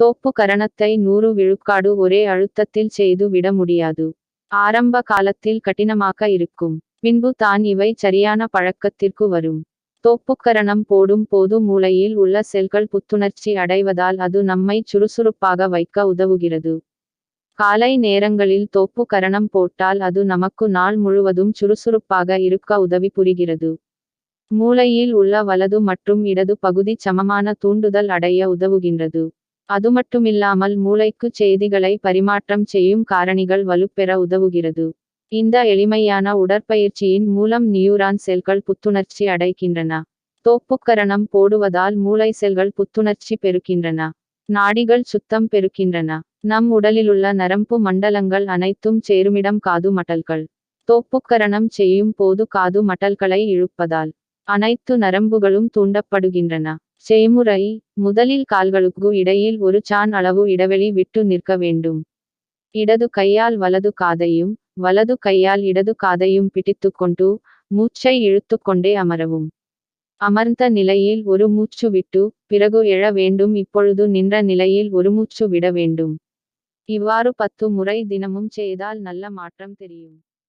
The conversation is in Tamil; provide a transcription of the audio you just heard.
தோப்பு கரணத்தை நூறு விழுக்காடு ஒரே அழுத்தத்தில் செய்து விட முடியாது. ஆரம்ப காலத்தில் கடினமாக இருக்கும். பின்பு தான் இவை சரியான பழக்கத்திற்கு வரும். தோப்புக்கரணம் போடும் போது மூளையில் உள்ள செல்கள் புத்துணர்ச்சி அடைவதால் அது நம்மை சுறுசுறுப்பாக வைக்க உதவுகிறது. காலை நேரங்களில் தோப்பு கரணம் போட்டால் அது நமக்கு நாள் முழுவதும் சுறுசுறுப்பாக இருக்க உதவி புரிகிறது. மூளையில் உள்ள வலது மற்றும் இடது பகுதி சமமான தூண்டுதல் அடைய உதவுகின்றது. அதுமட்டுமில்லாமல் மூளைக்கு செய்திகளை பரிமாற்றம் செய்யும் காரணிகள் வலுப்பெற உதவுகிறது. இந்த எளிமையான உடற்பயிற்சியின் மூலம் நியூரான் செல்கள் புத்துணர்ச்சி அடைகின்றன. தோப்புக்கரணம் போடுவதால் மூளை செல்கள் புத்துணர்ச்சி பெறுகின்றன. நாடிகள் சுத்தம் பெறுகின்றன. நம் உடலிலுள்ள நரம்பு மண்டலங்கள் அனைத்தும் சேருமிடம் காது மட்டல்கள். தோப்புக்கரணம் செய்யும் போது காது மட்டல்களை இழுப்பதால். அனைத்து நரம்புகளும் தூண்டப்படுகின்றன. செய்முறை முதலில் கால்களுக்கு இடையில் ஒரு சான் அளவு இடைவெளி விட்டு நிற்க வேண்டும். இடது கையால் வலது காதையும் வலது கையால் இடது காதையும் பிடித்துக்கொண்டு மூச்சை இழுத்துக்கொண்டே அமரவும். அமர்ந்த நிலையில் ஒரு மூச்சு விட்டு பிறகு எழ வேண்டும். இப்பொழுது நின்ற நிலையில் ஒரு மூச்சு விட வேண்டும். இவ்வாறு பத்து முறை தினமும் செய்தால் நல்ல மாற்றம் தெரியும்.